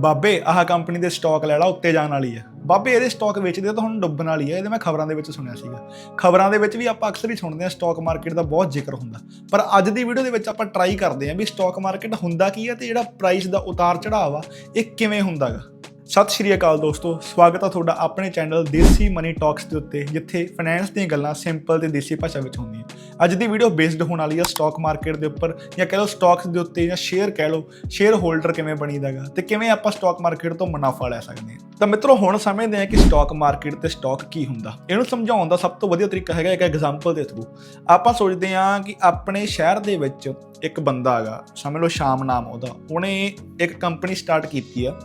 ਬਾਬੇ, ਆਹ ਕੰਪਨੀ ਦੇ ਸਟਾਕ ਲੈ ਲਾ, ਉੱਤੇ ਜਾਣ ਵਾਲੀ ਹੈ ਬਾਬੇ, ਇਹਦੇ ਸਟਾਕ ਵੇਚਦੇ ਤਾਂ ਹੁਣ ਡੁੱਬਣ ਵਾਲੀ ਹੈ ਇਹਦੇ ਮੈਂ ਖਬਰਾਂ ਦੇ ਵਿੱਚ ਸੁਣਿਆ ਸੀਗਾ। ਖਬਰਾਂ ਦੇ ਵਿੱਚ ਵੀ ਆਪਾਂ ਅਕਸਰ ਹੀ ਸੁਣਦੇ ਆ ਸਟਾਕ ਮਾਰਕੀਟ ਦਾ ਬਹੁਤ ਜ਼ਿਕਰ ਹੁੰਦਾ। ਪਰ ਅੱਜ ਦੀ ਵੀਡੀਓ ਦੇ ਵਿੱਚ ਆਪਾਂ ਟਰਾਈ ਕਰਦੇ ਆ ਵੀ ਸਟਾਕ ਮਾਰਕੀਟ ਹੁੰਦਾ ਕੀ ਹੈ ਤੇ ਜਿਹੜਾ ਪ੍ਰਾਈਸ ਦਾ ਉਤਾਰ ਚੜਾਅ ਆ ਇਹ ਕਿਵੇਂ ਹੁੰਦਾਗਾ ਸਤਿ ਸ਼੍ਰੀ ਅਕਾਲ ਦੋਸਤੋ, ਸਵਾਗਤ ਆ ਤੁਹਾਡਾ ਆਪਣੇ ਚੈਨਲ ਦੇਸੀ ਮਨੀ ਟਾਕਸ ਦੇ ਉੱਤੇ, ਜਿੱਥੇ ਫਾਈਨੈਂਸ ਦੀਆਂ ਗੱਲਾਂ ਸਿੰਪਲ ਤੇ ਦੇਸੀ ਭਾਸ਼ਾ ਵਿੱਚ ਹੁੰਦੀਆਂ। ਅੱਜ ਦੀ ਵੀਡੀਓ ਬੇਸਡ ਹੋਣ ਵਾਲੀ ਹੈ ਸਟਾਕ ਮਾਰਕੀਟ ਦੇ ਉੱਪਰ ਜਾਂ ਕਹਿ ਲਓ ਸਟਾਕਸ ਦੇ ਉੱਤੇ ਜਾਂ ਸ਼ੇਅਰ ਕਹਿ ਲਓ ਸ਼ੇਅਰ ਹੋਲਡਰ ਕਿਵੇਂ ਬਣੀਦਾਗਾ ਤੇ ਕਿਵੇਂ ਆਪਾਂ ਸਟਾਕ ਮਾਰਕੀਟ ਤੋਂ ਮੁਨਾਫਾ ਲੈ ਸਕਦੇ ਹਾਂ। ਤਾਂ ਮਿੱਤਰੋ, ਹੁਣ ਸਮਝਦੇ ਹਾਂ ਕਿ ਸਟਾਕ ਮਾਰਕੀਟ ਤੇ ਸਟਾਕ ਕੀ ਹੁੰਦਾ। ਇਹਨੂੰ ਸਮਝਾਉਣ ਦਾ ਸਭ ਤੋਂ ਵਧੀਆ ਤਰੀਕਾ ਹੈਗਾ ਇੱਕ ਐਗਜ਼ਾਮਪਲ ਦੇ ਥਰੂ ਆਪਾਂ ਸੋਚਦੇ ਹਾਂ ਕਿ ਆਪਣੇ ਸ਼ਹਿਰ ਦੇ ਵਿੱਚ ਇੱਕ ਬੰਦਾ ਹੈਗਾ ਸਮਝ ਲਓ ਸ਼ਾਮ ਨਾਮ ਉਹਦਾ, ਉਹਨੇ ਇੱਕ ਕੰਪਨੀ ਸਟਾਰਟ ਕੀਤੀ ਆ।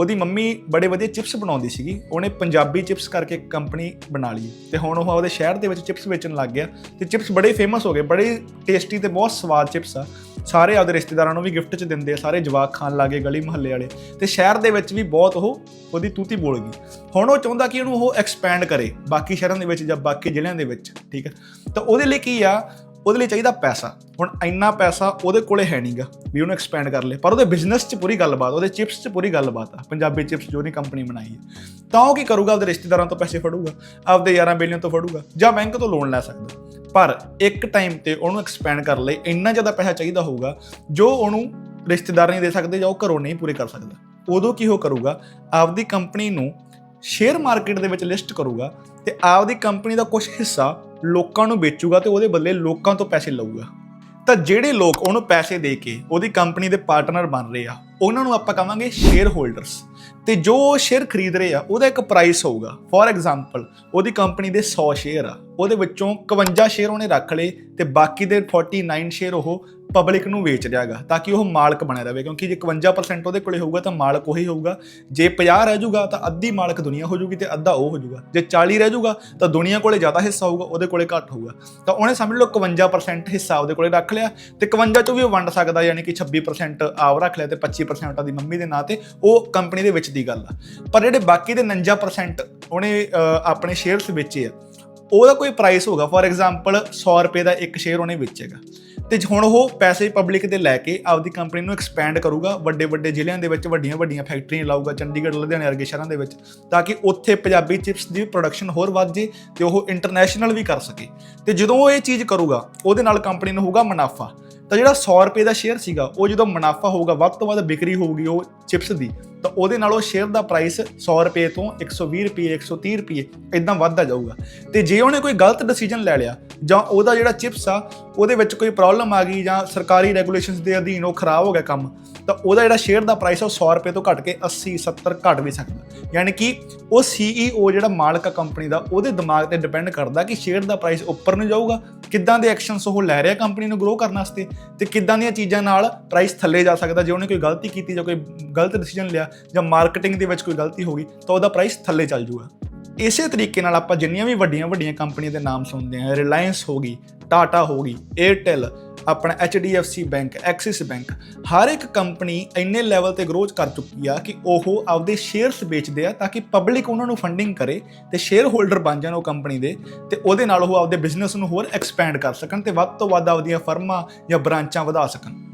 ਉਹਦੀ ਮੰਮੀ ਬੜੇ ਵਧੀਆ ਚਿਪਸ ਬਣਾਉਂਦੀ ਸੀਗੀ। ਉਹਨੇ ਪੰਜਾਬੀ ਚਿਪਸ ਕਰਕੇ ਕੰਪਨੀ ਬਣਾ ਲਈ। ਤੇ ਹੁਣ ਉਹ ਉਹਦੇ ਸ਼ਹਿਰ ਦੇ ਵਿੱਚ ਚਿਪਸ ਵੇਚਣ ਲੱਗ ਗਿਆ। ਤੇ ਚਿਪਸ ਬੜੇ ਫੇਮਸ ਹੋ ਗਏ। ਬੜੇ ਟੇਸਟੀ ਤੇ ਬਹੁਤ ਸਵਾਦ ਚਿਪਸ ਆ। ਸਾਰੇ ਆਪਦੇ ਰਿਸ਼ਤੇਦਾਰਾਂ ਨੂੰ ਵੀ ਗਿਫਟ 'ਚ ਦਿੰਦੇ ਆ। ਸਾਰੇ ਜਵਾਕ ਖਾਣ ਲੱਗੇ ਗਲੀ ਮੁਹੱਲੇ ਵਾਲੇ। ਤੇ ਸ਼ਹਿਰ ਦੇ ਵਿੱਚ ਵੀ ਬਹੁਤ ਉਹ ਉਹਦੀ ਤੂਤੀ ਬੋਲ ਗਈ। ਹੁਣ ਉਹ ਚਾਹੁੰਦਾ ਕਿ ਉਹਨੂੰ ਉਹ ਐਕਸਪੈਂਡ ਕਰੇ। ਬਾਕੀ ਸ਼ਹਿਰਾਂ ਦੇ ਵਿੱਚ ਜਾਂ ਬਾਕੀ ਜ਼ਿਲ੍ਹਿਆਂ ਦੇ ਵਿੱਚ, ਠੀਕ ਹੈ ਤਾਂ ਉਹਦੇ ਲਈ ਕੀ ਆ? ਉਹਦੇ ਲਈ ਚਾਹੀਦਾ ਪੈਸਾ। ਹੁਣ ਇੰਨਾ ਪੈਸਾ ਉਹਦੇ ਕੋਲੇ ਹੈ ਨਹੀਂਗਾ ਵੀ ਉਹਨੂੰ ਐਕਸਪੈਂਡ ਕਰ ਲੇ। ਪਰ ਉਹਦੇ ਬਿਜ਼ਨਸ 'ਚ ਪੂਰੀ ਗੱਲਬਾਤ, ਉਹਦੇ ਚਿਪਸ 'ਚ ਪੂਰੀ ਗੱਲਬਾਤ ਆ। ਪੰਜਾਬੀ ਚਿਪਸ ਜੋ ਉਹਨੇ ਕੰਪਨੀ ਬਣਾਈ ਹੈ ਤਾਂ ਉਹ ਕੀ ਕਰੂਗਾ? ਆਪਦੇ ਰਿਸ਼ਤੇਦਾਰਾਂ ਤੋਂ ਪੈਸੇ ਫੜੂਗਾ। ਆਪਦੇ ਯਾਰਾਂ ਬੇਲੀਆਂ ਤੋਂ ਫੜੂਗਾ। ਜਾਂ ਬੈਂਕ ਤੋਂ ਲੋਨ ਲੈ ਸਕਦਾ। ਪਰ ਇੱਕ ਟਾਈਮ ਤੇ ਉਹਨੂੰ ਐਕਸਪੈਂਡ ਕਰਨ ਲਈ ਇੰਨਾ ਜ਼ਿਆਦਾ ਪੈਸਾ ਚਾਹੀਦਾ ਹੋਊਗਾ, ਜੋ ਉਹਨੂੰ ਰਿਸ਼ਤੇਦਾਰ ਨਹੀਂ ਦੇ ਸਕਦੇ ਜਾਂ ਉਹ ਘਰੋਂ ਨਹੀਂ ਪੂਰੇ ਕਰ ਸਕਦਾ। ਉਦੋਂ ਕੀ ਉਹ ਕਰੂਗਾ? ਆਪਦੀ ਕੰਪਨੀ ਨੂੰ ਸ਼ੇਅਰ ਮਾਰਕੀਟ ਦੇ ਵਿੱਚ ਲਿਸਟ ਕਰੂਗਾ ਤੇ ਆਪਦੀ ਕੰਪਨੀ ਦਾ ਕੁਝ ਹਿੱਸਾ ਲੋਕਾਂ ਨੂੰ ਵੇਚੂਗਾ ਤੇ ਉਹਦੇ ਬਦਲੇ ਲੋਕਾਂ ਤੋਂ ਪੈਸੇ ਲਊਗਾ। ਤਾਂ ਜਿਹੜੇ ਲੋਕ ਉਹਨੂੰ ਪੈਸੇ ਦੇ ਕੇ ਉਹਦੀ ਕੰਪਨੀ ਦੇ ਪਾਰਟਨਰ ਬਣ ਰਹੇ ਆ, ਉਹਨਾਂ ਨੂੰ ਆਪਾਂ ਕਹਾਂਗੇ ਸ਼ੇਅਰ ਹੋਲਡਰਸ ਤੇ ਜੋ ਸ਼ੇਅਰ ਖਰੀਦ ਰਹੇ ਆ, ਉਹਦਾ ਇੱਕ ਪ੍ਰਾਈਸ ਹੋਊਗਾ। ਫੋਰ ਐਗਜ਼ਾਮਪਲ ਉਹਦੀ ਕੰਪਨੀ ਦੇ 100 ਸ਼ੇਅਰ ਆ, ਉਹਦੇ ਵਿੱਚੋਂ 51 ਸ਼ੇਅਰ ਉਹਨੇ ਰੱਖ ਲਏ ਤੇ ਬਾਕੀ ਦੇ 49 ਸ਼ੇਅਰ ਉਹ ਪਬਲਿਕ ਨੂੰ ਵੇਚ ਰਿਹਾਗਾ ਤਾਂ ਕਿ ਉਹ ਮਾਲਕ ਬਣਿਆ ਰਹੇ ਕਿਉਂਕਿ ਜੇ 51% ਉਹਦੇ ਕੋਲੇ ਹੋਊਗਾ ਤਾਂ ਮਾਲਕ ਉਹੀ ਹੋਊਗਾ। ਜੇ 50 ਰਹਿ ਜਾਊਗਾ ਤਾਂ ਅੱਧੀ ਮਾਲਕ ਦੁਨੀਆ ਹੋ ਜਾਊਗੀ ਤੇ ਅੱਧਾ ਉਹ ਹੋ ਜਾਊਗਾ। ਜੇ 40 ਰਹਿ ਜਾਊਗਾ ਤਾਂ ਦੁਨੀਆ ਕੋਲੇ ਜ਼ਿਆਦਾ ਹਿੱਸਾ ਹੋਊਗਾ, ਉਹਦੇ ਕੋਲੇ ਘੱਟ ਹੋਊਗਾ। ਤਾਂ ਉਹਨੇ ਸਮਝ ਲਓ 51% ਹਿੱਸਾ ਉਹਦੇ ਕੋਲੇ ਰੱਖ ਲਿਆ ਤੇ 51 ਚੋਂ ਵੀ ਉਹ ਵੰਡ ਸਕਦਾ, ਯਾਨੀ ਕਿ 26% ਆਪ ਰੱਖ ਲਿਆ ਤੇ 25% ਉਹਦੀ ਮੰਮੀ ਦੇ ਨਾਂ ਤੇ, ਉਹ ਕੰਪਨੀ ਦੇ ਵਿੱਚ ਦੀ ਗੱਲ ਆ। ਪਰ ਜਿਹੜੇ ਬਾਕੀ ਦੇ 49% ਉਹਨੇ ਆਪਣੇ ਸ਼ੇਅਰਸ ਵੇਚੇ ਆ ਉਹਦਾ ਕੋਈ ਪ੍ਰਾਈਸ ਹੋਗਾ ਫੋਰ ਐਗਜ਼ਾਮਪਲ 100 ਰੁਪਏ ਦਾ ਇੱਕ ਸ਼ੇਅਰ ਉਹਨੇ ਵੇਚੇਗਾ। ਤੇ ਹੁਣ ਉਹ ਪੈਸੇ ਪਬਲਿਕ ਦੇ ਲੈ ਕੇ ਆਪਦੀ ਕੰਪਨੀ ਨੂੰ ਐਕਸਪੈਂਡ ਕਰੂਗਾ ਵੱਡੇ ਵੱਡੇ ਜ਼ਿਲ੍ਹਿਆਂ ਦੇ ਵਿੱਚ ਵੱਡੀਆਂ ਵੱਡੀਆਂ ਫੈਕਟਰੀਆਂ ਲਾਊਗਾ, ਚੰਡੀਗੜ੍ਹ, ਲੁਧਿਆਣੇ ਵਰਗੇ ਸ਼ਹਿਰਾਂ ਦੇ ਵਿੱਚ, ਤਾਂ ਕਿ ਉੱਥੇ ਪੰਜਾਬੀ ਚਿਪਸ ਦੀ ਪ੍ਰੋਡਕਸ਼ਨ ਹੋਰ ਵੱਧ ਜੇ ਤੇ ਉਹ ਇੰਟਰਨੈਸ਼ਨਲ ਵੀ ਕਰ ਸਕੇ। ਤੇ ਜਦੋਂ ਉਹ ਇਹ ਚੀਜ਼ ਕਰੂਗਾ, ਉਹਦੇ ਨਾਲ ਕੰਪਨੀ ਨੂੰ ਹੋਊਗਾ ਮੁਨਾਫਾ। ਤਾਂ ਜਿਹੜਾ 100 ਰੁਪਏ ਦਾ ਸ਼ੇਅਰ ਸੀਗਾ, ਉਹ ਜਦੋਂ ਮੁਨਾਫਾ ਹੋਊਗਾ, ਵੱਧ ਤੋਂ ਵੱਧ ਵਿਕਰੀ ਹੋਊਗੀ ਉਹ ਚਿਪਸ ਦੀ ਤਾਂ ਉਹਦੇ ਨਾਲ ਉਹ ਸ਼ੇਅਰ ਦਾ ਪ੍ਰਾਈਸ 100 ਰੁਪਏ ਤੋਂ 120 ਰੁਪਏ 130 ਰੁਪਏ ਇਦਾਂ ਵੱਧਦਾ ਜਾਊਗਾ। ਤੇ ਜੇ ਉਹਨੇ ਕੋਈ ਗਲਤ ਡਿਸੀਜਨ ਲੈ ਲਿਆ ਜਾਂ ਉਹਦਾ ਜਿਹੜਾ ਚਿਪਸ ਆ, ਉਹਦੇ ਵਿੱਚ ਕੋਈ ਪ੍ਰੋਬਲਮ ਆ ਗਈ ਜਾਂ ਸਰਕਾਰੀ ਰੈਗੂਲੇਸ਼ਨਸ ਦੇ ਅਧੀਨ ਉਹ ਖਰਾਬ ਹੋ ਗਿਆ ਕੰਮ, ਤਾਂ ਉਹਦਾ ਜਿਹੜਾ ਸ਼ੇਅਰ ਦਾ ਪ੍ਰਾਈਸ ਆ ਉਹ 100 ਰੁਪਏ ਤੋਂ ਘਟ ਕੇ 80 70 ਘਟ ਵੀ ਸਕਦਾ। ਯਾਨੀ ਕਿ ਉਹ CEO ਜਿਹੜਾ ਮਾਲਕ ਆ ਕੰਪਨੀ ਦਾ, ਉਹਦੇ ਦਿਮਾਗ ਤੇ ਡਿਪੈਂਡ ਕਰਦਾ ਕਿ ਸ਼ੇਅਰ ਦਾ ਪ੍ਰਾਈਸ ਉੱਪਰ ਨੂੰ ਜਾਊਗਾ, ਕਿੱਦਾਂ ਦੇ ਐਕਸ਼ਨਸ ਉਹ ਲੈ ਰਿਹਾ ਕੰਪਨੀ ਨੂੰ ਗਰੋ ਕਰਨ ਵਾਸਤੇ ਤੇ ਕਿੱਦਾਂ ਦੀਆਂ ਚੀਜ਼ਾਂ ਨਾਲ ਪ੍ਰਾਈਸ ਥੱਲੇ ਜਾ ਸਕਦਾ, ਜੇ ਉਹਨੇ ਕੋਈ ਗਲਤੀ ਕੀਤੀ ਜਾਂ ਕੋਈ ਗਲਤ ਡਿਸੀਜਨ ਲਿਆ ਜਾਂ ਮਾਰਕੀਟਿੰਗ ਦੇ ਵਿੱਚ ਕੋਈ ਗਲਤੀ ਹੋ ਗਈ, ਤਾਂ ਉਹਦਾ ਪ੍ਰਾਈਸ ਥੱਲੇ ਚੱਲ ਜਾਊਗਾ ਇਸੇ ਤਰੀਕੇ ਨਾਲ ਆਪਾਂ ਜਿੰਨੀਆਂ ਵੀ ਵੱਡੀਆਂ ਵੱਡੀਆਂ ਕੰਪਨੀਆਂ ਦੇ ਨਾਮ ਸੁਣਦੇ ਹਾਂ ਰਿਲਾਇੰਸ ਹੋ ਗਈ ਟਾਟਾ ਹੋ ਗਈ 에ਅਰਟੈਲ ਆਪਣਾ HDFC ਬੈਂਕ ਐਕਸਿਸ ਬੈਂਕ ਹਰ ਇੱਕ ਕੰਪਨੀ ਇੰਨੇ ਲੈਵਲ ਤੇ ਗਰੋਥ ਕਰ ਚੁੱਕੀ ਆ ਕਿ ਉਹ ਆਪਦੇ ਸ਼ੇਅਰਸ ਵੇਚਦੇ ਆ ਤਾਂ ਕਿ ਪਬਲਿਕ ਉਹਨਾਂ ਨੂੰ ਫੰਡਿੰਗ ਕਰੇ ਤੇ ਸ਼ੇਅਰ ਹੋਲਡਰ ਬਣ ਜਾਣ ਉਹ ਕੰਪਨੀ ਦੇ ਤੇ ਉਹਦੇ ਨਾਲ ਉਹ ਆਪਦੇ ਬਿਜ਼ਨਸ ਨੂੰ ਹੋਰ ਐਕਸਪੈਂਡ ਕਰ ਸਕਣ ਤੇ ਵੱਧ ਤੋਂ ਵੱਧ ਆਪਦੀਆਂ ਫਰਮਾਂ ਜਾਂ ਬ੍ਰਾਂਚਾਂ ਵਧਾ ਸਕਣ।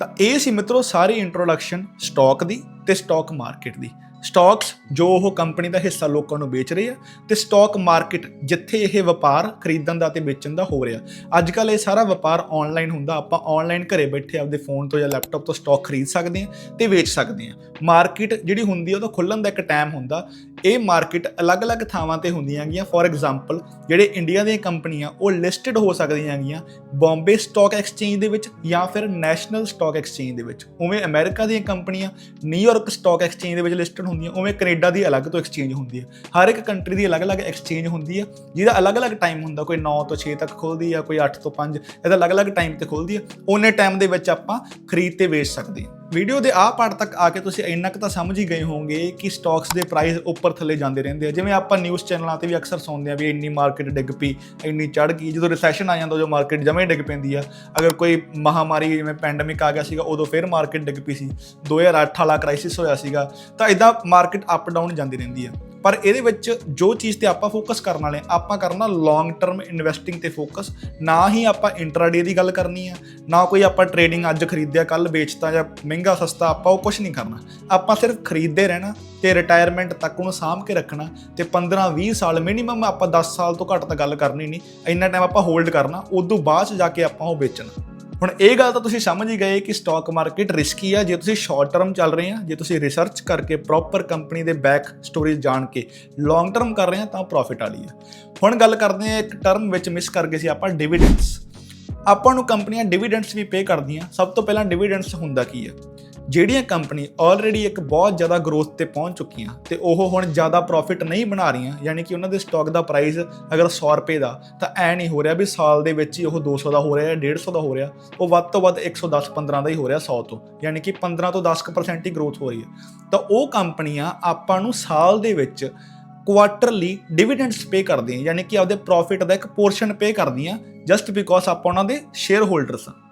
ਤਾਂ ਇਹ ਸੀ ਮਿੱਤਰੋ ਸਾਰੀ ਇੰਟਰੋਡਕਸ਼ਨ ਸਟਾਕ ਦੀ ਤੇ ਸਟਾਕ ਮਾਰਕੀਟ ਦੀ। ਸਟਾਕਸ ਜੋ ਉਹ ਕੰਪਨੀ ਦਾ ਹਿੱਸਾ ਲੋਕਾਂ ਨੂੰ ਵੇਚ ਰਹੀ ਆ ਤੇ ਸਟਾਕ ਮਾਰਕੀਟ ਜਿੱਥੇ ਇਹ ਵਪਾਰ ਖਰੀਦਣ ਦਾ ਤੇ ਵੇਚਣ ਦਾ ਹੋ ਰਿਹਾ। ਅੱਜ ਕੱਲ ਇਹ ਸਾਰਾ ਵਪਾਰ ਆਨਲਾਈਨ ਹੁੰਦਾ। ਆਪਾਂ ਆਨਲਾਈਨ ਘਰੇ ਬੈਠੇ ਆਪਦੇ ਫੋਨ ਤੋਂ ਜਾਂ ਲੈਪਟਾਪ ਤੋਂ ਸਟਾਕ ਖਰੀਦ ਸਕਦੇ ਹਾਂ ਤੇ ਵੇਚ ਸਕਦੇ ਹਾਂ। ਮਾਰਕੀਟ ਜਿਹੜੀ ਹੁੰਦੀ ਹੈ ਉਹਦਾ ਖੁੱਲਣ ਦਾ ਇੱਕ ਟਾਈਮ ਹੁੰਦਾ। ਇਹ ਮਾਰਕੀਟ ਅਲੱਗ-ਅਲੱਗ ਥਾਵਾਂ ਤੇ ਹੁੰਦੀਆਂ ਹੈਗੀਆਂ। ਫੋਰ ਐਗਜ਼ਾਮਪਲ ਜਿਹੜੇ ਇੰਡੀਆ ਦੀਆਂ ਕੰਪਨੀਆਂ, ਉਹ ਲਿਸਟਡ ਹੋ ਸਕਦੀਆਂ ਗੀਆਂ ਬੰਬੇ ਸਟਾਕ ਐਕਸਚੇਂਜ ਦੇ ਵਿੱਚ ਜਾਂ ਫਿਰ ਨੈਸ਼ਨਲ ਸਟਾਕ ਐਕਸਚੇਂਜ ਦੇ ਵਿੱਚ। ਉਵੇਂ ਅਮਰੀਕਾ ਦੀਆਂ ਕੰਪਨੀਆਂ ਨਿਊਯਾਰਕ ਸਟਾਕ ਐਕਸਚੇਂਜ ਦੇ ਵਿੱਚ ਲਿਸਟਡ ਹੁੰਦੀਆਂ ਉਵੇਂ ਕੈਨੇਡਾ ਦੀ ਅਲੱਗ ਤੋਂ ਐਕਸਚੇਂਜ ਹੁੰਦੀ ਹੈ ਹਰ ਇੱਕ ਕੰਟਰੀ ਦੀ ਅਲੱਗ-ਅਲੱਗ ਐਕਸਚੇਂਜ ਹੁੰਦੀ ਹੈ ਜਿਹਦਾ ਅਲੱਗ-ਅਲੱਗ ਟਾਈਮ ਹੁੰਦਾ, ਕੋਈ 9 ਤੋਂ 6 ਤੱਕ ਖੁੱਲਦੀ ਆ, ਕੋਈ 8 ਤੋਂ 5 ਇਹਦਾ ਅਲੱਗ-ਅਲੱਗ ਟਾਈਮ ਤੇ ਖੁੱਲਦੀ ਹੈ ਉਹਨੇ ਟਾਈਮ ਦੇ ਵਿੱਚ ਆਪਾਂ ਖਰੀਦ ਤੇ ਵੇਚ ਸਕਦੇ ਹਾਂ ਵੀਡੀਓ ਦੇ ਆਹ ਪਾਰਟ ਤੱਕ ਆ ਕੇ ਤੁਸੀਂ ਇੰਨਾ ਕੁ ਤਾਂ ਸਮਝ ਹੀ ਗਏ ਹੋਵੋਗੇ ਕਿ ਸਟਾਕਸ ਦੇ ਪ੍ਰਾਈਸ ਉੱਪਰ ਥੱਲੇ ਜਾਂਦੇ ਰਹਿੰਦੇ ਆ। ਜਿਵੇਂ ਆਪਾਂ ਨਿਊਜ਼ ਚੈਨਲਾਂ ਤੇ ਵੀ ਅਕਸਰ ਸੁਣਦੇ ਆ ਵੀ ਇੰਨੀ ਮਾਰਕੀਟ ਡਿੱਗ ਪਈ, ਇੰਨੀ ਚੜ ਗਈ। ਜਦੋਂ ਰਿਸੈਸ਼ਨ ਆ ਜਾਂਦਾ, ਉਦੋਂ ਮਾਰਕੀਟ ਜਮੇ ਡਿੱਗ ਪੈਂਦੀ ਆ। ਅਗਰ ਕੋਈ ਮਹਾਮਾਰੀ ਜਿਵੇਂ ਪੈਂਡੇਮਿਕ ਆ ਗਿਆ ਸੀਗਾ, ਉਦੋਂ ਫਿਰ ਮਾਰਕੀਟ ਡਿੱਗ ਪਈ ਸੀ। 2008 ਵਾਲਾ ਕ੍ਰਾਈਸਿਸ ਹੋਇਆ ਸੀਗਾ। ਤਾਂ ਇਦਾਂ ਮਾਰਕੀਟ ਅਪ ਡਾਊਨ ਜਾਂਦੀ ਰਹਿੰਦੀ ਆ। ਪਰ ਇਹਦੇ ਵਿੱਚ ਜੋ ਚੀਜ਼ ਤੇ ਆਪਾਂ ਫੋਕਸ ਕਰਨ ਵਾਲੇ ਹਾਂ, ਆਪਾਂ ਕਰਨਾ ਲੌਂਗ ਟਰਮ ਇਨਵੈਸਟਿੰਗ ਤੇ ਫੋਕਸ ਨਾ ਹੀ ਆਪਾਂ ਇੰਟਰਾਡੇ ਦੀ ਗੱਲ ਕਰਨੀ ਆ ਨਾ ਕੋਈ ਆਪਾਂ ਟ੍ਰੇਡਿੰਗ ਅੱਜ ਖਰੀਦਿਆ ਕੱਲ ਵੇਚਤਾ ਜਾਂ ਮਹਿੰਗਾ ਸਸਤਾ ਆਪਾਂ ਉਹ ਕੁਝ ਨਹੀਂ ਕਰਨਾ। ਆਪਾਂ ਸਿਰਫ ਖਰੀਦਦੇ ਰਹਿਣਾ ਤੇ ਰਿਟਾਇਰਮੈਂਟ ਤੱਕ ਉਹਨੂੰ ਸਾਂਭ ਕੇ ਰੱਖਣਾ ਤੇ 15 20 ਸਾਲ ਮਿਨੀਮਮ ਆਪਾਂ 10 ਸਾਲ ਤੋਂ ਘੱਟ ਤਾਂ ਗੱਲ ਕਰਨੀ ਨਹੀਂ। ਇੰਨਾ ਟਾਈਮ ਆਪਾਂ ਹੋਲਡ ਕਰਨਾ ਉਦੋਂ ਬਾਅਦ 'ਚ ਜਾ ਕੇ ਆਪਾਂ ਉਹ ਵੇਚਣਾ। ਹੁਣ ਇਹ ਗੱਲ ਤਾਂ ਤੁਸੀਂ ਸਮਝ ਹੀ ਗਏ ਕਿ ਸਟਾਕ ਮਾਰਕੀਟ ਰਿਸਕੀ ਆ, ਜੇ ਤੁਸੀਂ ਸ਼ਾਰਟ ਟਰਮ ਚੱਲ ਰਹੇ ਆ, ਜੇ ਤੁਸੀਂ ਰਿਸਰਚ ਕਰਕੇ ਪ੍ਰੋਪਰ ਕੰਪਨੀ ਦੇ ਬੈਕ ਸਟੋਰੀਜ਼ ਜਾਣ ਕੇ ਲੌਂਗ ਟਰਮ ਕਰ ਰਹੇ ਆ, ਤਾਂ ਪ੍ਰੋਫਿਟ ਵਾਲੀ ਆ। ਹੁਣ ਗੱਲ ਕਰਦੇ ਆ ਇੱਕ ਟਰਮ ਵਿੱਚ ਮਿਸ ਕਰ ਗਏ ਸੀ ਆਪਾਂ ਡਿਵੀਡੈਂਡਸ ਆਪਾਂ ਨੂੰ ਕੰਪਨੀਆਂ ਡਿਵੀਡੈਂਡਸ ਵੀ ਪੇ ਕਰਦੀਆਂ। ਸਭ ਤੋਂ ਪਹਿਲਾਂ ਡਿਵੀਡੈਂਡਸ ਹੁੰਦਾ ਕੀ ਆ? ਜਿਹੜੀਆਂ ਕੰਪਨੀ ਆਲਰੇਡੀ ਇੱਕ ਬਹੁਤ ਜ਼ਿਆਦਾ ਗਰੋਥ ਤੇ ਪਹੁੰਚ ਚੁੱਕੀਆਂ ਤੇ ਉਹ ਹੁਣ ਜ਼ਿਆਦਾ ਪ੍ਰੋਫਿਟ ਨਹੀਂ ਬਣਾ ਰਹੀਆਂ, ਯਾਨੀ ਕਿ ਉਹਨਾਂ ਦੇ ਸਟਾਕ ਦਾ ਪ੍ਰਾਈਸ ਅਗਰ 100 ਰੁਪਏ ਦਾ, ਤਾਂ ਐ ਨਹੀਂ ਹੋ ਰਿਹਾ ਵੀ ਸਾਲ ਦੇ ਵਿੱਚ ਹੀ ਉਹ 200 ਦਾ ਹੋ ਰਿਹਾ ਜਾਂ 150 ਦਾ ਹੋ ਰਿਹਾ, ਉਹ ਵੱਧ ਤੋਂ ਵੱਧ 110 15 ਦਾ ਹੀ ਹੋ ਰਿਹਾ 100 ਤੋਂ, ਯਾਨੀ ਕਿ 15 ਤੋਂ 10% ਹੀ ਗਰੋਥ ਹੋ ਰਹੀ ਹੈ। ਤਾਂ ਉਹ ਕੰਪਨੀਆਂ ਆਪਾਂ ਨੂੰ ਸਾਲ ਦੇ ਵਿੱਚ ਕੁਆਟਰਲੀ ਡਿਵੀਡੈਂਡਸ ਪੇ ਕਰਦੀਆਂ, ਯਾਨੀ ਕਿ ਆਪਦੇ ਪ੍ਰੋਫਿਟ ਦਾ ਇੱਕ ਪੋਰਸ਼ਨ ਪੇ ਕਰਦੀਆਂ ਜਸਟ ਬਿਕੋਜ਼ ਆਪਾਂ ਉਹਨਾਂ ਦੇ ਸ਼ੇਅਰ ਹੋਲਡਰਸ ਹਾਂ।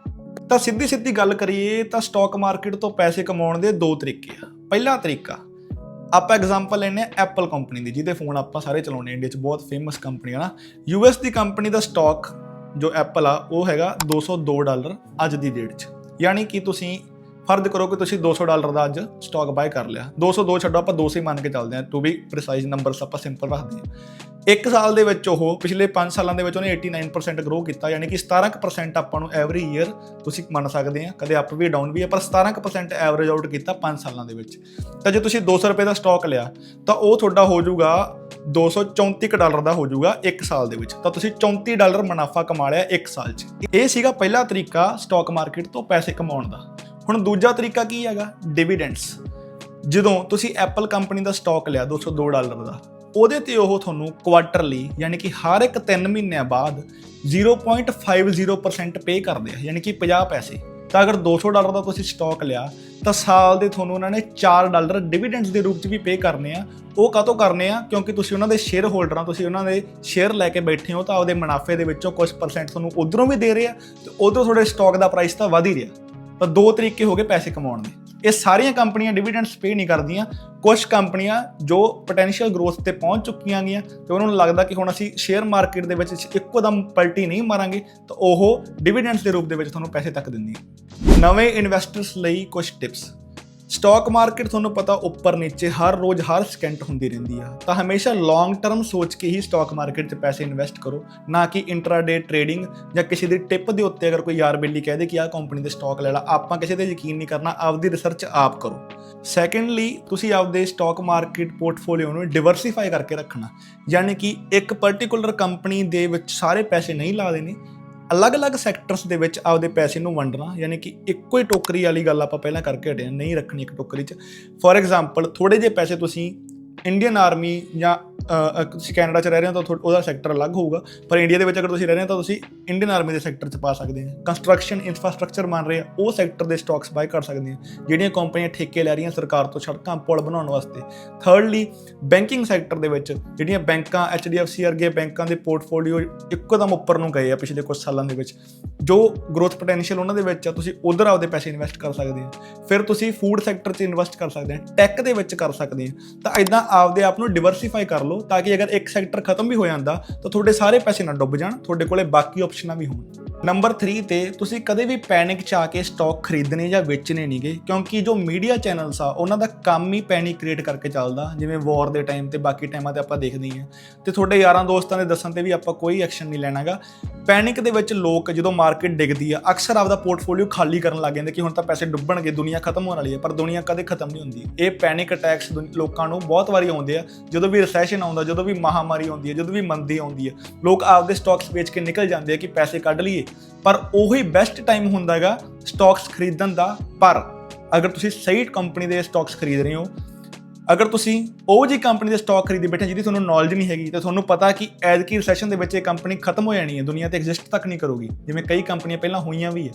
ਤਾਂ ਸਿੱਧੀ ਸਿੱਧੀ ਗੱਲ ਕਰੀਏ ਤਾਂ ਸਟਾਕ ਮਾਰਕੀਟ ਤੋਂ ਪੈਸੇ ਕਮਾਉਣ ਦੇ ਦੋ ਤਰੀਕੇ ਆ। ਪਹਿਲਾ ਤਰੀਕਾ, ਆਪਾਂ ਐਗਜ਼ਾਮਪਲ ਲੈਨੇ ਆ ਐਪਲ ਕੰਪਨੀ ਦੀ, ਜਿਹਦੇ ਫੋਨ ਆਪਾਂ ਸਾਰੇ ਚਲਾਉਂਦੇ ਇੰਡੀਆ 'ਚ ਬਹੁਤ ਫੇਮਸ ਕੰਪਨੀ ਆ ਨਾ। ਯੂਐਸ ਦੀ ਕੰਪਨੀ ਦਾ ਸਟਾਕ ਜੋ ਐਪਲ ਆ, ਉਹ ਹੈਗਾ 202 ਡਾਲਰ ਅੱਜ ਦੀ ਡੇਟ 'ਚ। ਯਾਨੀ ਕਿ ਤੁਸੀਂ ਫਰਜ਼ ਕਰੋ ਕਿ ਤੁਸੀਂ 200 ਡਾਲਰ ਦਾ ਅੱਜ ਸਟਾਕ ਬਾਏ ਕਰ ਲਿਆ। 202 ਛੱਡੋ, ਆਪਾਂ 200 ਹੀ ਮੰਨ ਕੇ ਚੱਲਦੇ ਹਾਂ। ਟੂ ਵੀ ਪ੍ਰੀਸਾਈਜ਼ ਨੰਬਰਸ ਆਪਾਂ ਸਿੰਪਲ ਰੱਖਦੇ ਹਾਂ। ਇੱਕ ਸਾਲ ਦੇ ਵਿੱਚ ਉਹ ਪਿਛਲੇ 5 ਸਾਲਾਂ ਦੇ ਵਿੱਚ ਉਹਨੇ 89% ਗਰੋ ਕੀਤਾ, ਯਾਨੀ ਕਿ 17% ਆਪਾਂ ਨੂੰ ਐਵਰੀ ਈਅਰ ਤੁਸੀਂ ਮੰਨ ਸਕਦੇ ਆ ਕਦੇ ਅਪ ਵੀ ਡਾਊਨ ਵੀ ਹੈ, ਪਰ 17% ਐਵਰੇਜ ਆਊਟ ਕੀਤਾ 5 ਸਾਲਾਂ ਦੇ ਵਿੱਚ। ਤਾਂ ਜੇ ਤੁਸੀਂ 200 ਰੁਪਏ ਦਾ ਸਟਾਕ ਲਿਆ, ਤਾਂ ਉਹ ਤੁਹਾਡਾ ਹੋ ਜਾਊਗਾ 234 ਕੁ ਡਾਲਰ ਦਾ ਹੋ ਜਾਊਗਾ 1 ਸਾਲ ਦੇ ਵਿੱਚ। ਤਾਂ ਤੁਸੀਂ 34 ਡਾਲਰ ਮੁਨਾਫਾ ਕਮਾ ਲਿਆ 1 ਸਾਲ 'ਚ। ਇਹ ਸੀਗਾ ਪਹਿਲਾ ਤਰੀਕਾ ਸਟਾਕ ਮਾਰਕੀਟ ਤੋਂ ਪੈਸੇ ਕਮਾਉਣ ਦਾ। ਹੁਣ ਦੂਜਾ ਤਰੀਕਾ ਕੀ ਹੈਗਾ? ਡਿਵੀਡੈਂਡਸ ਜਦੋਂ ਤੁਸੀਂ ਐਪਲ ਕੰਪਨੀ ਦਾ ਸਟਾਕ ਲਿਆ 202 ਡਾਲਰ ਦਾ, ਉਹਦੇ ਤੇ ਉਹ ਤੁਹਾਨੂੰ ਕੁਆਟਰਲੀ ਯਾਨੀ ਕਿ ਹਰ ਇੱਕ 3 ਮਹੀਨਿਆਂ ਬਾਅਦ 0.50% ਪੇ ਕਰਦੇ ਆ, ਯਾਨੀ ਕਿ 50 ਪੈਸੇ। ਤਾਂ ਅਗਰ 200 ਡਾਲਰ ਦਾ ਤੁਸੀਂ ਸਟਾਕ ਲਿਆ, ਤਾਂ ਸਾਲ ਦੇ ਤੁਹਾਨੂੰ ਉਹਨਾਂ ਨੇ 4 ਡਾਲਰ ਡਿਵੀਡੈਂਡਸ ਦੇ ਰੂਪ 'ਚ ਵੀ ਪੇ ਕਰਨੇ ਆ। ਉਹ ਕਾਹਤੋਂ ਕਰਨੇ ਆ? ਕਿਉਂਕਿ ਤੁਸੀਂ ਉਹਨਾਂ ਦੇ ਸ਼ੇਅਰ ਹੋਲਡਰਾਂ ਤੁਸੀਂ ਉਹਨਾਂ ਦੇ ਸ਼ੇਅਰ ਲੈ ਕੇ ਬੈਠੇ ਹੋ, ਤਾਂ ਆਪਦੇ ਮੁਨਾਫੇ ਦੇ ਵਿੱਚੋਂ ਕੁਝ ਪਰਸੈਂਟ ਤੁਹਾਨੂੰ ਉਧਰੋਂ ਵੀ ਦੇ ਰਹੇ ਆ, ਤੇ ਉਧਰੋਂ ਤੁਹਾਡੇ ਸਟਾਕ ਦਾ ਪ੍ਰਾਈਸ ਤਾਂ ਵਧ ਹੀ ਰਿਹਾ। ਤਾਂ ਦੋ ਤਰੀਕੇ ਹੋ ਗਏ ਪੈਸੇ ਕਮਾਉਣ ਦੇ। ਇਹ ਸਾਰੀਆਂ ਕੰਪਨੀਆਂ ਡਿਵੀਡੈਂਡਸ ਪੇ ਨਹੀਂ ਕਰਦੀਆਂ। ਕੁਝ ਕੰਪਨੀਆਂ ਜੋ ਪੋਟੈਂਸ਼ੀਅਲ ਗਰੋਥ ਤੇ ਪਹੁੰਚ ਚੁੱਕੀਆਂ ਗਈਆਂ ਤੇ ਉਹਨਾਂ ਨੂੰ ਲੱਗਦਾ ਕਿ ਹੁਣ ਅਸੀਂ ਸ਼ੇਅਰ ਮਾਰਕੀਟ ਦੇ ਵਿੱਚ ਇੱਕੋ ਦਮ ਪਲਟੀ ਨਹੀਂ ਮਾਰਾਂਗੇ, ਤਾਂ ਉਹ ਡਿਵੀਡੈਂਡਸ ਦੇ ਰੂਪ ਦੇ ਵਿੱਚ ਤੁਹਾਨੂੰ ਪੈਸੇ ਤੱਕ ਦਿੰਦੀਆਂ। ਨਵੇਂ ਇਨਵੈਸਟਰਸ ਲਈ ਕੁਝ ਟਿਪਸ ਸਟਾਕ ਮਾਰਕੀਟ ਤੁਹਾਨੂੰ ਪਤਾ ਉੱਪਰ ਨੀਚੇ ਹਰ ਰੋਜ਼ ਹਰ ਸਕਿੰਟ ਹੁੰਦੀ ਰਹਿੰਦੀ ਆ। ਤਾਂ ਹਮੇਸ਼ਾ ਲੌਂਗ ਟਰਮ ਸੋਚ ਕੇ ਹੀ ਸਟਾਕ ਮਾਰਕੀਟ 'ਚ ਪੈਸੇ ਇਨਵੈਸਟ ਕਰੋ, ਨਾ ਕਿ ਇੰਟਰਾਡੇ ਟ੍ਰੇਡਿੰਗ ਜਾਂ ਕਿਸੇ ਦੀ ਟਿਪ ਦੇ ਉੱਤੇ ਅਗਰ ਕੋਈ ਯਾਰ ਬੇਲੀ ਕਹਦੇ ਕਿ ਆਹ ਕੰਪਨੀ ਦੇ ਸਟਾਕ ਲੈ ਲਾ, ਆਪਾਂ ਕਿਸੇ ਤੇ ਯਕੀਨ ਨਹੀਂ ਕਰਨਾ, ਆਪਦੀ ਰਿਸਰਚ ਆਪ ਕਰੋ। ਸੈਕੰਡਲੀ ਤੁਸੀਂ ਆਪਦੇ ਸਟਾਕ ਮਾਰਕੀਟ ਪੋਰਟਫੋਲੀਓ ਨੂੰ ਡਿਵਰਸੀਫਾਈ ਕਰਕੇ ਰੱਖਣਾ, ਯਾਨੀ ਕਿ ਇੱਕ ਪਾਰਟਿਕੂਲਰ ਕੰਪਨੀ ਦੇ ਵਿੱਚ ਸਾਰੇ ਪੈਸੇ ਨਹੀਂ ਲਾ ਦੇਣੇ ਅਲੱਗ-ਅਲੱਗ ਸੈਕਟਰਸ ਦੇ ਵਿੱਚ ਆਪਦੇ ਪੈਸੇ ਨੂੰ ਵੰਡਣਾ ਯਾਨੀ ਕਿ ਇੱਕੋ ਹੀ ਟੋਕਰੀ ਵਾਲੀ ਗੱਲ ਆਪਾਂ ਪਹਿਲਾਂ ਕਰਕੇ ਹਟੇ ਹਾਂ, ਨਹੀਂ ਰੱਖਣੀ ਇੱਕ ਟੋਕਰੀ 'ਚ। ਫੋਰ ਐਗਜ਼ਾਮਪਲ ਥੋੜੇ ਜਿਹੇ ਪੈਸੇ ਤੁਸੀਂ ਇੰਡੀਅਨ ਆਰਮੀ ਜਾਂ ਤੁਸੀਂ ਕੈਨੇਡਾ 'ਚ ਰਹਿ ਰਹੇ ਹੋ ਤਾਂ ਥੋ- ਉਹਦਾ ਸੈਕਟਰ ਅਲੱਗ ਹੋਊਗਾ। ਪਰ ਇੰਡੀਆ ਦੇ ਵਿੱਚ ਅਗਰ ਤੁਸੀਂ ਰਹਿ ਰਹੇ ਹੋ ਤਾਂ ਤੁਸੀਂ ਇੰਡੀਅਨ ਆਰਮੀ ਦੇ ਸੈਕਟਰ 'ਚ ਪਾ ਸਕਦੇ ਹੋ। ਕੰਸਟਰਕਸ਼ਨ ਇਨਫਰਾਸਟ੍ਰਕਚਰ ਮੰਨ ਰਹੇ ਆ, ਉਹ ਸੈਕਟਰ ਦੇ ਸਟਾਕਸ ਬਾਈ ਕਰ ਸਕਦੇ ਆ ਜਿਹੜੀਆਂ ਕੰਪਨੀਆਂ ਠੇਕੇ ਲੈ ਰਹੀਆਂ ਸਰਕਾਰ ਤੋਂ ਸੜਕਾਂ ਪੁਲ ਬਣਾਉਣ ਵਾਸਤੇ। ਥਰਡਲੀ ਬੈਂਕਿੰਗ ਸੈਕਟਰ ਦੇ ਵਿੱਚ ਜਿਹੜੀਆਂ ਬੈਂਕਾਂ HDFC ਵਰਗੇ ਬੈਂਕਾਂ ਦੇ ਪੋਰਟਫੋਲੀਓ ਇੱਕੋਦਮ ਉੱਪਰ ਨੂੰ ਗਏ ਆ ਪਿਛਲੇ ਕੁਝ ਸਾਲਾਂ ਦੇ ਵਿੱਚ। ਜੋ ਗਰੋਥ ਪੋਟੈਂਸ਼ੀਅਲ ਉਹਨਾਂ ਦੇ ਵਿੱਚ ਆ, ਤੁਸੀਂ ਉਧਰ ਆਪਦੇ ਪੈਸੇ ਇਨਵੈਸਟ ਕਰ ਸਕਦੇ ਆ ਫਿਰ ਤੁਸੀਂ ਫੂਡ ਸੈਕਟਰ 'ਚ ਇਨਵੈਸਟ ਕਰ ਸਕਦੇ ਆ ਟੈਕ ਦੇ ਵਿੱਚ ਕਰ ਸਕਦੇ ਆ ਤਾਂ ਇਦਾਂ ਆਪਦੇ ਆਪ ਨੂੰ ਡਿਵਰਸੀਫਾਈ ਕਰ ਲਓ ਤਾਂ ਕਿ ਅਗਰ ਇੱਕ ਸੈਕਟਰ ਖਤਮ ਵੀ ਹੋ ਜਾਂਦਾ ਤਾਂ ਤੁਹਾਡੇ ਸਾਰੇ ਪੈਸੇ ਨਾ ਡੁੱਬ ਜਾਣ, ਤੁਹਾਡੇ ਕੋਲੇ ਬਾਕੀ ਆਪਸ਼ਨਾਂ ਵੀ ਹੋਣ। ਨੰਬਰ 3 ਤੇ ਤੁਸੀਂ ਕਦੇ ਵੀ ਪੈਨਿਕ ਚ ਆ ਕੇ ਸਟਾਕ ਖਰੀਦਣੇ ਜਾਂ ਵੇਚਣੇ ਨਹੀਂਗੇ, ਕਿਉਂਕਿ ਜੋ ਮੀਡੀਆ ਚੈਨਲਸ ਆ, ਉਹਨਾਂ ਦਾ ਕੰਮ ਹੀ ਪੈਨਿਕ ਕ੍ਰੀਏਟ ਕਰਕੇ ਚੱਲਦਾ, ਜਿਵੇਂ ਵਾਰ ਦੇ ਟਾਈਮ ਤੇ ਬਾਕੀ ਟਾਈਮਾਂ ਤੇ ਆਪਾਂ ਦੇਖਦੇ ਹੀ ਆ ਤੇ ਤੁਹਾਡੇ ਯਾਰਾਂ ਦੋਸਤਾਂ ਦੇ ਦੱਸਣ ਤੇ ਵੀ ਆਪਾਂ ਕੋਈ ਐਕਸ਼ਨ ਨਹੀਂ ਲੈਣਾਗਾ। ਪੈਨਿਕ ਦੇ ਵਿੱਚ ਲੋਕ ਜਦੋਂ ਮਾਰਕੀਟ ਡਿੱਗਦੀ ਆ, ਅਕਸਰ ਆਪਦਾ ਪੋਰਟਫੋਲੀਓ ਖਾਲੀ ਕਰਨ ਲੱਗ ਜਾਂਦੇ ਕਿ ਹੁਣ ਤਾਂ ਪੈਸੇ ਡੁੱਬਣਗੇ, ਦੁਨੀਆ ਖਤਮ ਹੋਣ ਵਾਲੀ ਹੈ ਪਰ ਦੁਨੀਆ ਕਦੇ ਖਤਮ ਨਹੀਂ ਹੁੰਦੀ। ਇਹ ਪੈਨਿਕ ਅਟੈਕਸ ਲੋਕਾਂ ਨੂੰ ਬਹੁਤ ਵਾਰੀ ਆਉਂਦੇ ਆ, ਜਦੋਂ ਵੀ ਰਿਸੈਸ਼ਨ ਆਉਂਦਾ, ਜਦੋਂ ਵੀ ਮਹਾਮਾਰੀ ਆਉਂਦੀ ਹੈ ਜਦੋਂ ਵੀ ਮੰਦੀ ਆਉਂਦੀ ਹੈ ਲੋਕ ਆਪਦੇ ਸਟਾਕਸ ਵੇਚ ਕੇ ਨਿਕਲ ਜਾਂਦੇ ਆ ਕਿ ਪੈਸੇ ਕੱਢ ਲਈਏ। ਪਰ ਉਹੀ ਬੈਸਟ ਟਾਈਮ ਹੁੰਦਾਗਾ ਸਟਾਕਸ ਖਰੀਦਣ ਦਾ। ਪਰ ਅਗਰ ਤੁਸੀਂ ਸਹੀ ਕੰਪਨੀ ਦੇ ਸਟਾਕਸ ਖਰੀਦ ਰਹੇ ਹੋ, ਅਗਰ ਤੁਸੀਂ ਉਹ ਜੀ ਕੰਪਨੀ ਦੇ ਸਟਾਕ ਖਰੀਦੀ ਬੈਠੇ ਜਿਹਦੀ ਤੁਹਾਨੂੰ ਨੌਲੇਜ ਨਹੀਂ ਹੈਗੀ, ਤਾਂ ਤੁਹਾਨੂੰ ਪਤਾ ਕਿ ਐਜ਼ ਕੀ ਰਿਸੈਸ਼ਨ ਦੇ ਵਿੱਚ ਇਹ ਕੰਪਨੀ ਖਤਮ ਹੋ ਜਾਣੀ ਹੈ, ਦੁਨੀਆ ਤੇ ਐਗਜ਼ਿਸਟ ਤੱਕ ਨਹੀਂ ਕਰੂਗੀ। ਜਿਵੇਂ ਕਈ ਕੰਪਨੀਆਂ ਪਹਿਲਾਂ ਹੋਈਆਂ ਵੀ ਹੈ।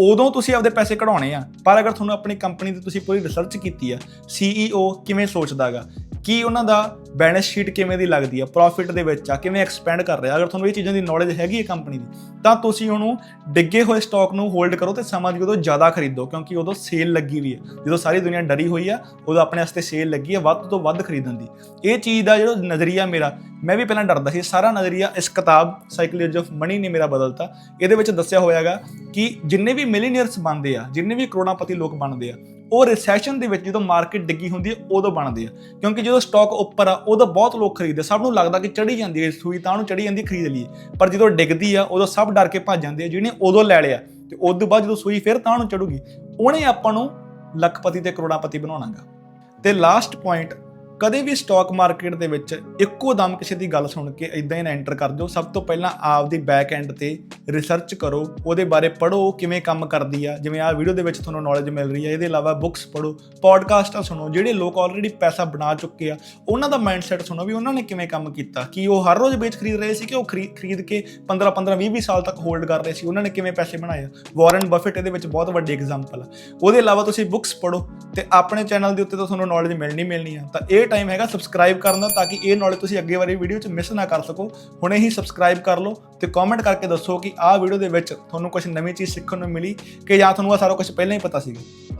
ਉਦੋਂ ਤੁਸੀਂ ਆਪਦੇ ਪੈਸੇ ਕਢਾਉਣੇ ਆ, ਪਰ ਅਗਰ ਤੁਹਾਨੂੰ ਆਪਣੀ ਕੰਪਨੀ ਦੀ ਤੁਸੀਂ ਪੂਰੀ ਰਿਸਰਚ ਕੀਤੀ ਆ CEO ਕਿਵੇਂ ਸੋਚਦਾਗਾ ਕੀ ਉਹਨਾਂ ਦਾ ਬੈਲੈਂਸ ਸ਼ੀਟ ਕਿਵੇਂ ਦੀ ਲੱਗਦੀ ਆ ਪ੍ਰੋਫਿਟ ਦੇ ਵਿੱਚ ਆ, ਕਿਵੇਂ ਐਕਸਪੈਂਡ ਕਰ ਰਿਹਾ? ਅਗਰ ਤੁਹਾਨੂੰ ਇਹ ਚੀਜ਼ਾਂ ਦੀ ਨੌਲੇਜ ਹੈਗੀ ਹੈ ਕੰਪਨੀ ਦੀ, ਤਾਂ ਤੁਸੀਂ ਉਹਨੂੰ ਡਿੱਗੇ ਹੋਏ ਸਟਾਕ ਨੂੰ ਹੋਲਡ ਕਰੋ ਤੇ ਸਮਾਂ ਦੀ ਉਦੋਂ ਜ਼ਿਆਦਾ ਖਰੀਦੋ, ਕਿਉਂਕਿ ਉਦੋਂ ਸੇਲ ਲੱਗੀ ਵੀ ਹੈ ਜਦੋਂ ਸਾਰੀ ਦੁਨੀਆ ਡਰੀ ਹੋਈ ਆ, ਉਦੋਂ ਆਪਣੇ ਵਾਸਤੇ ਸੇਲ ਲੱਗੀ ਹੈ ਵੱਧ ਤੋਂ ਵੱਧ ਖਰੀਦਣ ਦੀ। ਇਹ ਚੀਜ਼ ਦਾ ਜਿਹੜਾ ਨਜ਼ਰੀਆ ਮੇਰਾ, ਮੈਂ ਵੀ ਪਹਿਲਾਂ ਡਰਦਾ ਸੀ, ਸਾਰਾ ਨਜ਼ਰੀਆ ਇਸ ਕਿਤਾਬ ਸਾਈਕੋਲੋਜੀ ਆਫ ਮਨੀ ਨੇ ਮੇਰਾ ਬਦਲਤਾ। ਇਹਦੇ ਵਿੱਚ ਦੱਸਿਆ ਹੋਇਆਗਾ ਕਿ ਜਿੰਨੇ ਵੀ ਮਿਲੀਨੀਅਰਸ ਬਣਦੇ ਆ, ਜਿੰਨੇ ਵੀ ਕਰੋੜਾਪਤੀ ਲੋਕ ਬਣਦੇ ਆ ਉਹ ਰਿਸੈਸ਼ਨ ਦੇ ਵਿੱਚ ਜਦੋਂ ਮਾਰਕੀਟ ਡਿੱਗੀ ਹੁੰਦੀ ਹੈ, ਉਦੋਂ ਬਣਦੇ ਆ। ਕਿਉਂਕਿ ਜਦੋਂ ਸਟਾਕ ਉੱਪਰ ਆ, ਉਦੋਂ ਬਹੁਤ ਲੋਕ ਖਰੀਦਦੇ ਸਭ ਨੂੰ ਲੱਗਦਾ ਕਿ ਚੜੀ ਜਾਂਦੀ ਹੈ ਸੂਈ, ਤਾਂ ਉਹਨੂੰ ਚੜੀ ਜਾਂਦੀ ਖਰੀਦ ਲਈਏ। ਪਰ ਜਦੋਂ ਡਿੱਗਦੀ ਆ, ਉਦੋਂ ਸਭ ਡਰ ਕੇ ਭੱਜ ਜਾਂਦੇ ਆ, ਜਿਹਨੇ ਉਦੋਂ ਲੈ ਲਿਆ। ਤੇ ਉਸ ਤੋਂ ਬਾਅਦ ਜਦੋਂ ਸੂਈ ਫਿਰ ਤਾਂ ਉਹਨੂੰ ਚੜੂਗੀ ਉਹਨੇ ਆਪਾਂ ਨੂੰ ਲੱਖਪਤੀ ਤੇ ਕਰੋੜਾਪਤੀ ਬਣਾਉਣਾਗਾ ਤੇ ਲਾਸਟ ਪੁਆਇੰਟ ਕਦੇ ਵੀ ਸਟਾਕ ਮਾਰਕੀਟ ਦੇ ਵਿੱਚ ਇੱਕੋ ਦਮ ਕਿਸੇ ਦੀ ਗੱਲ ਸੁਣ ਕੇ ਇਦਾਂ ਹੀ ਨਾ ਐਂਟਰ ਕਰ ਦਿਓ। ਸਭ ਤੋਂ ਪਹਿਲਾਂ ਆਪਦੀ ਬੈਕ ਐਂਡ ਤੇ ਰਿਸਰਚ ਕਰੋ। ਉਹਦੇ ਬਾਰੇ ਪੜ੍ਹੋ, ਕਿਵੇਂ ਕੰਮ ਕਰਦੀ ਆ। ਜਿਵੇਂ ਆਹ ਵੀਡੀਓ ਦੇ ਵਿੱਚ ਤੁਹਾਨੂੰ ਨੌਲੇਜ ਮਿਲ ਰਹੀ ਹੈ ਇਹਦੇ ਇਲਾਵਾ ਬੁੱਕਸ ਪੜ੍ਹੋ ਪੋਡਕਾਸਟਾਂ ਸੁਣੋ। ਜਿਹੜੇ ਲੋਕ ਆਲਰੇਡੀ ਪੈਸਾ ਬਣਾ ਚੁੱਕੇ ਆ, ਉਹਨਾਂ ਦਾ ਮਾਈਂਡਸੈਟ ਸੁਣੋ ਵੀ ਉਹਨਾਂ ਨੇ ਕਿਵੇਂ ਕੰਮ ਕੀਤਾ। ਕਿ ਉਹ ਹਰ ਰੋਜ਼ ਵੇਚ ਖਰੀਦ ਰਹੇ ਸੀ ਕਿ ਉਹ ਖਰੀ- ਖਰੀਦ ਕੇ 15 15 20 20 ਸਾਲ ਤੱਕ ਹੋਲਡ ਕਰ ਰਹੇ ਸੀ? ਉਹਨਾਂ ਨੇ ਕਿਵੇਂ ਪੈਸੇ ਬਣਾਏ ਆ? ਵਾਰਨ ਬਫਟ ਇਹਦੇ ਵਿੱਚ ਬਹੁਤ ਵੱਡੀ ਐਗਜ਼ਾਮਪਲ ਆ। ਉਹਦੇ ਇਲਾਵਾ ਤੁਸੀਂ ਬੁੱਕਸ ਪੜ੍ਹੋ ਤੇ ਆਪਣੇ ਚੈਨਲ ਦੇ ਉੱਤੇ ਤਾਂ ਤੁਹਾਨੂੰ ਨੌਲੇਜ ਮਿਲਣੀ ਮਿਲਣੀ ਆ। ਤਾਂ ਇਹ ਟਾਈਮ ਹੈਗਾ ਸਬਸਕ੍ਰਾਈਬ ਕਰਨ ਦਾ ਤਾਂ ਕਿ ਇਹ ਨੌਲੇਜ ਤੁਸੀਂ ਅੱਗੇ ਵਾਲੀ ਵੀਡੀਓ 'ਚ ਮਿਸ ਨਾ ਕਰ ਸਕੋ। ਹੁਣੇ ਹੀ ਸਬਸਕ੍ਰਾਈਬ ਕਰ ਲਓ ਤੇ ਕਮੈਂਟ ਕਰਕੇ ਦੱਸੋ ਕਿ ਆਹ ਵੀਡੀਓ ਦੇ ਵਿੱਚ ਤੁਹਾਨੂੰ ਕੁਝ ਨਵੀਂ ਚੀਜ਼ ਸਿੱਖਣ ਨੂੰ ਮਿਲੀ ਕਿ ਜਾਂ ਤੁਹਾਨੂੰ ਆ ਸਾਰਾ ਕੁਝ ਪਹਿਲਾਂ ਹੀ ਪਤਾ ਸੀਗਾ।